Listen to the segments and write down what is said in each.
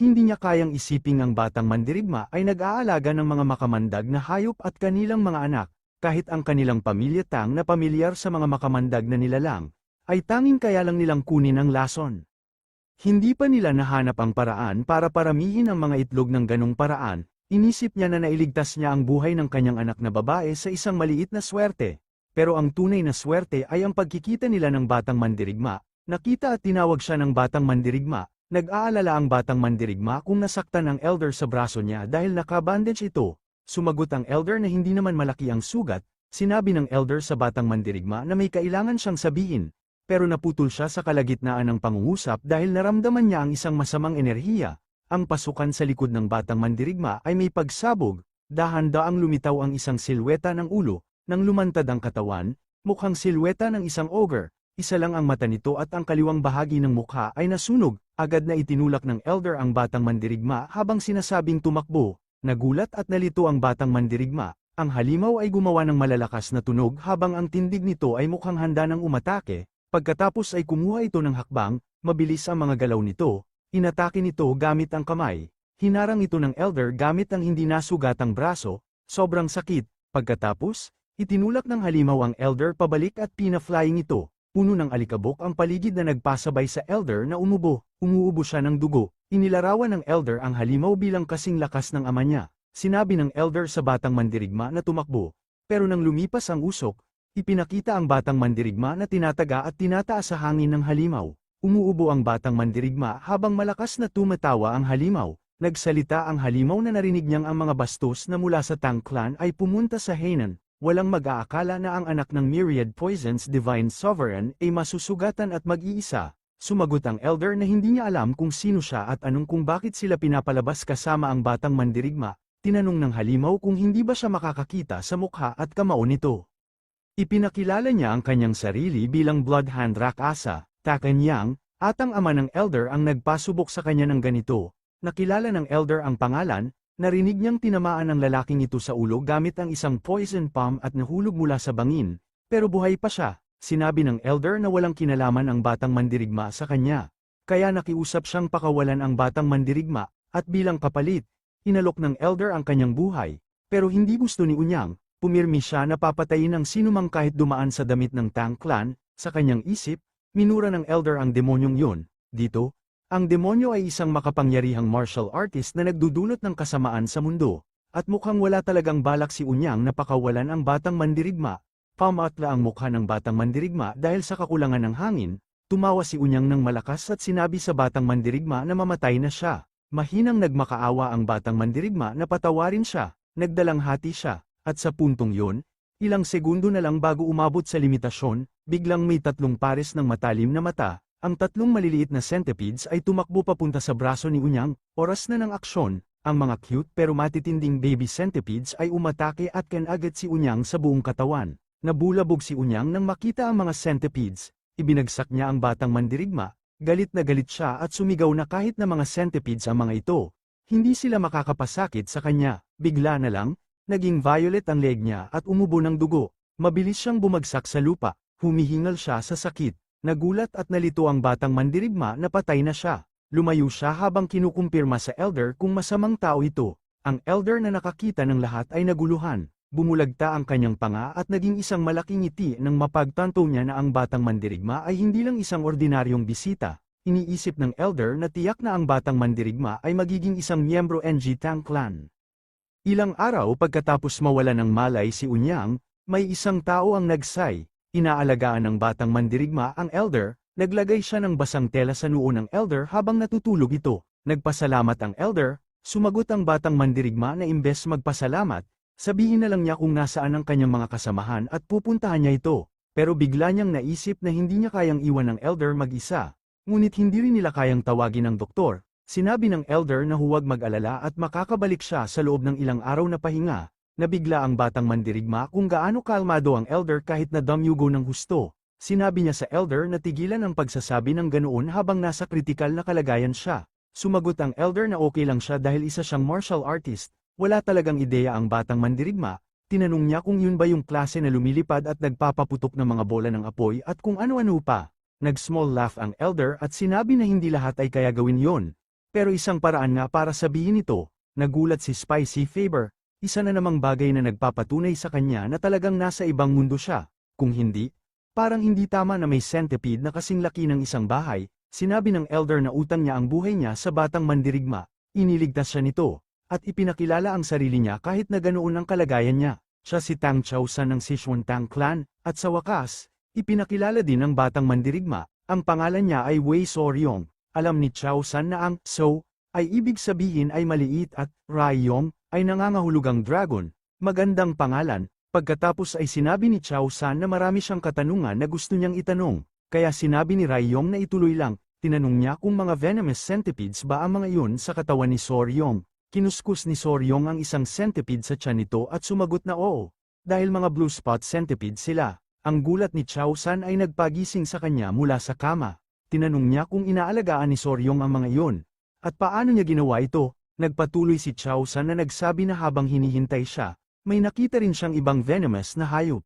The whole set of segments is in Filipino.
Hindi niya kayang isiping ang batang mandirigma ay nag-aalaga ng mga makamandag na hayop at kanilang mga anak, kahit ang kanilang pamilya tang na pamilyar sa mga makamandag na nilalang, ay tanging kaya lang nilang kunin ang lason. Hindi pa nila nahanap ang paraan para paramihin ang mga itlog ng ganong paraan, inisip niya na nailigtas niya ang buhay ng kanyang anak na babae sa isang maliit na swerte. Pero ang tunay na swerte ay ang pagkikita nila ng batang mandirigma, nakita at tinawag siya ng batang mandirigma, nag-aalala ang batang mandirigma kung nasaktan ang elder sa braso niya dahil nakabandage ito, sumagot ang elder na hindi naman malaki ang sugat, sinabi ng elder sa batang mandirigma na may kailangan siyang sabihin, pero naputol siya sa kalagitnaan ng pangungusap dahil naramdaman niya ang isang masamang enerhiya. Ang pasukan sa likod ng batang mandirigma ay may pagsabog, dahan-daang lumitaw ang isang silweta ng ulo, nang lumantad ang katawan, mukhang silweta ng isang ogre, isa lang ang mata nito at ang kaliwang bahagi ng mukha ay nasunog, agad na itinulak ng elder ang batang mandirigma habang sinasabing tumakbo, nagulat at nalito ang batang mandirigma, ang halimaw ay gumawa ng malalakas na tunog habang ang tindig nito ay mukhang handa ng umatake, Pagkatapos ay kumuha ito ng hakbang, mabilis ang mga galaw nito, inatake nito gamit ang kamay, hinarang ito ng elder gamit ang hindi nasugatang braso, sobrang sakit, pagkatapos, itinulak ng halimaw ang elder pabalik at pina-flying ito, puno ng alikabok ang paligid na nagpasabay sa elder na umubo, umuubo siya ng dugo, inilarawan ng elder ang halimaw bilang kasing lakas ng ama niya, sinabi ng elder sa batang mandirigma na tumakbo, pero nang lumipas ang usok, Ipinakita ang batang mandirigma na tinataga at tinataas sa hangin ng halimaw. Umuubo ang batang mandirigma habang malakas na tumatawa ang halimaw. Nagsalita ang halimaw na narinig niyang ang mga bastos na mula sa Tang clan ay pumunta sa Hainan. Walang mag-aakala na ang anak ng Myriad Poisons Divine Sovereign ay masusugatan at mag-iisa. Sumagot ang elder na hindi niya alam kung sino siya at anong kung bakit sila pinapalabas kasama ang batang mandirigma. Tinanong ng halimaw kung hindi ba siya makakakita sa mukha at kamao nito. Ipinakilala niya ang kanyang sarili bilang Bloodhand Rakasa, Takanyang, at ang ama ng Elder ang nagpasubok sa kanya ng ganito. Nakilala ng Elder ang pangalan, narinig niyang tinamaan ang lalaking ito sa ulo gamit ang isang poison palm at nahulog mula sa bangin, pero buhay pa siya. Sinabi ng Elder na walang kinalaman ang batang mandirigma sa kanya. Kaya nakiusap siyang pakawalan ang batang mandirigma, at bilang kapalit, inalok ng Elder ang kanyang buhay. Pero hindi gusto ni Unyang, pumirmi siya na papatayin ang sinumang kahit dumaan sa damit ng Tang clan, sa kanyang isip, minura ng elder ang demonyong yun, dito, ang demonyo ay isang makapangyarihang martial artist na nagdudulot ng kasamaan sa mundo, at mukhang wala talagang balak si Unyang na pakawalan ang batang mandirigma, pamatla ang mukha ng batang mandirigma dahil sa kakulangan ng hangin, tumawa si Unyang ng malakas at sinabi sa batang mandirigma na mamatay na siya. Mahinang nagmakaawa ang batang mandirigma na patawarin siya, nagdalang hati siya, at sa puntong yon, ilang segundo na lang bago umabot sa limitasyon, biglang may tatlong pares ng matalim na mata, ang tatlong maliliit na centipedes ay tumakbo papunta sa braso ni Unyang, oras na ng aksyon, ang mga cute pero matitinding baby centipedes ay umatake at agad si Unyang sa buong katawan. Nabulabog si Unyang nang makita ang mga centipedes, ibinagsak niya ang batang mandirigma, galit na galit siya at sumigaw na kahit na mga centipedes ang mga ito, hindi sila makakapasakit sa kanya, bigla na lang, Naging violet ang leg niya at umubo ng dugo. Mabilis siyang bumagsak sa lupa. Humihingal siya sa sakit. Nagulat at nalito ang batang mandirigma na patay na siya. Lumayo siya habang kinukumpirma sa elder kung masamang tao ito. Ang elder na nakakita ng lahat ay naguluhan. Bumulagta ang kanyang panga at naging isang malaking ngiti nang mapagtanto niya na ang batang mandirigma ay hindi lang isang ordinaryong bisita. Iniisip ng elder na tiyak na ang batang mandirigma ay magiging isang miyembro NG Tang clan. Ilang araw pagkatapos mawala ng malay si Unyang, may isang tao ang nagsay, inaalagaan ng batang mandirigma ang elder, naglagay siya ng basang tela sa noo ng elder habang natutulog ito. Nagpasalamat ang elder, sumagot ang batang mandirigma na imbes magpasalamat, sabihin na lang niya kung nasaan ang kanyang mga kasamahan at pupuntahan niya ito. Pero bigla niyang naisip na hindi niya kayang iwan ng elder mag-isa, ngunit hindi rin nila kayang tawagin ng doktor, Sinabi ng elder na huwag mag-alala at makakabalik siya sa loob ng ilang araw na pahinga, nabigla ang batang mandirigma kung gaano kalmado ang elder kahit na damyugo ng husto. Sinabi niya sa elder na tigilan ang pagsasabi ng ganoon habang nasa kritikal na kalagayan siya. Sumagot ang elder na okay lang siya dahil isa siyang martial artist, wala talagang ideya ang batang mandirigma, tinanong niya kung yun ba yung klase na lumilipad at nagpapaputok ng mga bola ng apoy at kung ano-ano pa. Nag-small laugh ang elder at sinabi na hindi lahat ay kaya gawin yon, Pero isang paraan nga para sabihin ito, nagulat si Spicy Faber, isa na namang bagay na nagpapatunay sa kanya na talagang nasa ibang mundo siya. Kung hindi, parang hindi tama na may centipede na kasing laki ng isang bahay, sinabi ng elder na utang niya ang buhay niya sa batang mandirigma, iniligtas siya nito, at ipinakilala ang sarili niya kahit na ganoon ang kalagayan niya. Siya si Tang Chaosan ng Sichuan Tang Clan, at sa wakas, ipinakilala din ng batang mandirigma, ang pangalan niya ay Wei Soryong. Alam ni Chaosan na ang So ay ibig sabihin ay maliit at Raiyong ay nangangahulugang dragon, magandang pangalan, pagkatapos ay sinabi ni Chaosan na marami siyang katanungan na gusto niyang itanong, kaya sinabi ni Raiyong na ituloy lang, tinanong niya kung mga venomous centipedes ba ang mga iyon sa katawan ni Soryong. Kinuskus ni Soryong ang isang centipede sa tiyan nito at sumagot na oo, dahil mga blue spot centipede sila. Ang gulat ni Chaosan ay nagpagising sa kanya mula sa kama. Tinanong niya kung inaalagaan ni Soryong ang mga iyon. At paano niya ginawa ito, nagpatuloy si Chaosan na nagsabi na habang hinihintay siya, may nakita rin siyang ibang venomous na hayop.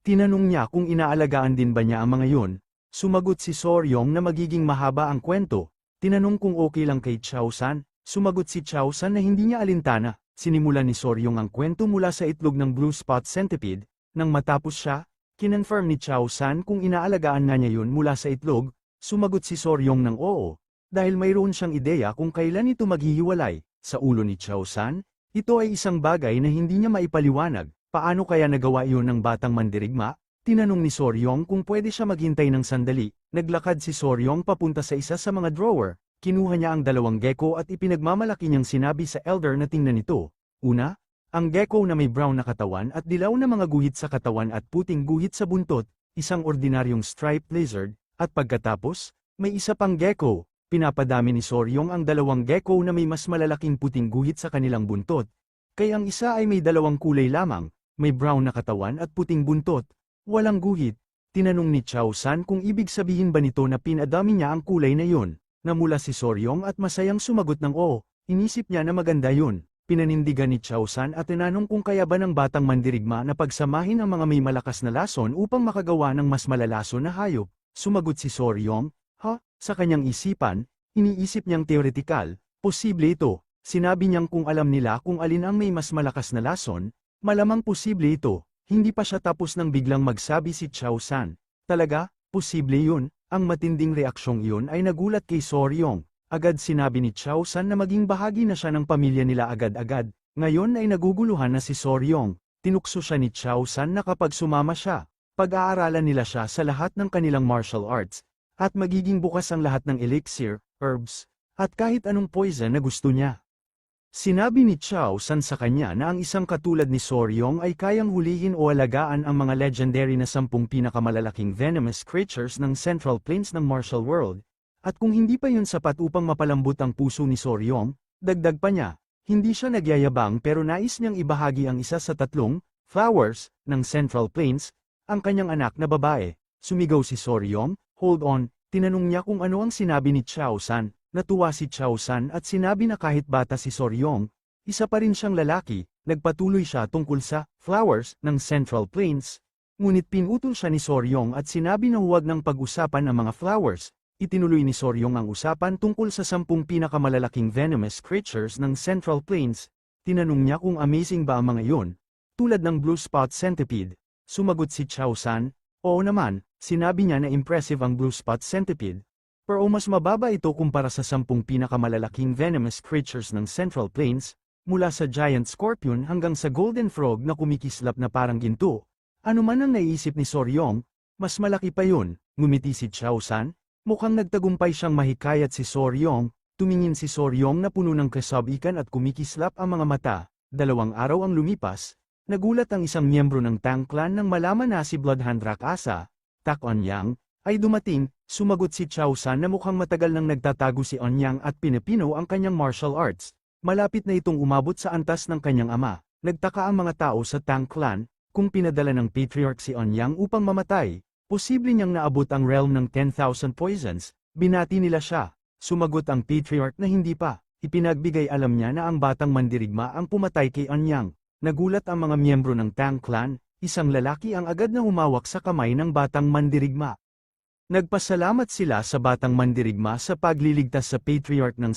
Tinanong niya kung inaalagaan din ba niya ang mga iyon. Sumagot si Soryong na magiging mahaba ang kwento. Tinanong kung okay lang kay Chaosan, sumagot si Chaosan na hindi niya alintana. Sinimulan ni Soryong ang kwento mula sa itlog ng blue spot centipede. Nang matapos siya, kinonfirm ni Chaosan kung inaalagaan nga niya yun mula sa itlog, sumagot si Soryong ng oo, dahil mayroon siyang ideya kung kailan ito maghihiwalay. Sa ulo ni Chaosan, ito ay isang bagay na hindi niya maipaliwanag, paano kaya nagawa iyon ng batang mandirigma? Tinanong ni Soryong kung pwede siya maghintay ng sandali, naglakad si Soryong papunta sa isa sa mga drawer, kinuha niya ang dalawang gecko at ipinagmamalaki niyang sinabi sa elder na tingnan ito. Una, ang gecko na may brown na katawan at dilaw na mga guhit sa katawan at puting guhit sa buntot, isang ordinaryong striped lizard, at pagkatapos, may isa pang gecko, Pinapadami ni Soryong ang dalawang gecko na may mas malalaking puting guhit sa kanilang buntot. Kaya ang isa ay may dalawang kulay lamang, may brown na katawan at puting buntot. Walang guhit. Tinanong ni Chao San kung ibig sabihin ba nito na pinadami niya ang kulay na yun. Namula si Soryong at masayang sumagot ng oo, inisip niya na maganda yun. Pinanindigan ni Chao San at tinanong kung kaya ba ng batang mandirigma na pagsamahin ang mga may malakas na lason upang makagawa ng mas malalason na hayop. Sumagot si Soryong? Sa kanyang isipan, iniisip niyang teoretikal, posible ito. Sinabi niyang kung alam nila kung alin ang may mas malakas na lason, malamang posible ito. Hindi pa siya tapos nang biglang magsabi si Chao San. Talaga, posible yun. Ang matinding reaksyong iyon ay nagulat kay Soryong. Agad sinabi ni Chao San na maging bahagi na siya ng pamilya nila agad-agad. Ngayon ay naguguluhan na si Soryong. Tinukso siya ni Chao San na kapag sumama siya, pag-aaralan nila siya sa lahat ng kanilang martial arts, at magiging bukas ang lahat ng elixir, herbs, at kahit anong poison na gusto niya. Sinabi ni Chao San sa kanya na ang isang katulad ni Soryong ay kayang hulihin o alagaan ang mga legendary na sampung pinakamalalaking venomous creatures ng Central Plains ng Martial World, at kung hindi pa yun sapat upang mapalambot ang puso ni Soryong, dagdag pa niya, hindi siya nagyayabang pero nais niyang ibahagi ang isa sa tatlong, flowers, ng Central Plains, ang kanyang anak na babae. Sumigaw si Soryong, Hold on, tinanong niya kung ano ang sinabi ni Chao San, natuwa si Chao San at sinabi na kahit bata si Soryong, isa pa rin siyang lalaki, nagpatuloy siya tungkol sa flowers ng Central Plains, ngunit pinutol siya ni Soryong at sinabi na huwag ng pag-usapan ang mga flowers, itinuloy ni Soryong ang usapan tungkol sa sampung pinakamalalaking venomous creatures ng Central Plains, tinanong niya kung amazing ba ang mga iyon, tulad ng blue spot centipede, sumagot si Chao San, oo naman, Sinabi niya na impressive ang blue spot centipede, pero mas mababa ito kumpara sa sampung pinakamalalaking venomous creatures ng Central Plains, mula sa giant scorpion hanggang sa golden frog na kumikislap na parang ginto. Ano man ang naisip ni Soryong, mas malaki pa yun, ngumiti si Chao San, mukhang nagtagumpay siyang mahikayat si Soryong, tumingin si Soryong na puno ng kasabikan at kumikislap ang mga mata, dalawang araw ang lumipas, nagulat ang isang miyembro ng Tang Clan nang malaman na si Bloodhound Rakasa, Tak Onyang, ay dumating, sumagot si Chao San na mukhang matagal nang nagtatago si Onyang at pinipino ang kanyang martial arts. Malapit na itong umabot sa antas ng kanyang ama. Nagtaka ang mga tao sa Tang Clan, kung pinadala ng patriarch si Onyang upang mamatay, posible niyang naabot ang realm ng 10,000 poisons, binati nila siya. Sumagot ang patriarch na hindi pa, ipinagbigay alam niya na ang batang mandirigma ang pumatay kay Onyang. Nagulat ang mga miyembro ng Tang Clan, isang lalaki ang agad na humawak sa kamay ng batang mandirigma. Nagpasalamat sila sa batang mandirigma sa pagliligtas sa patriarch ng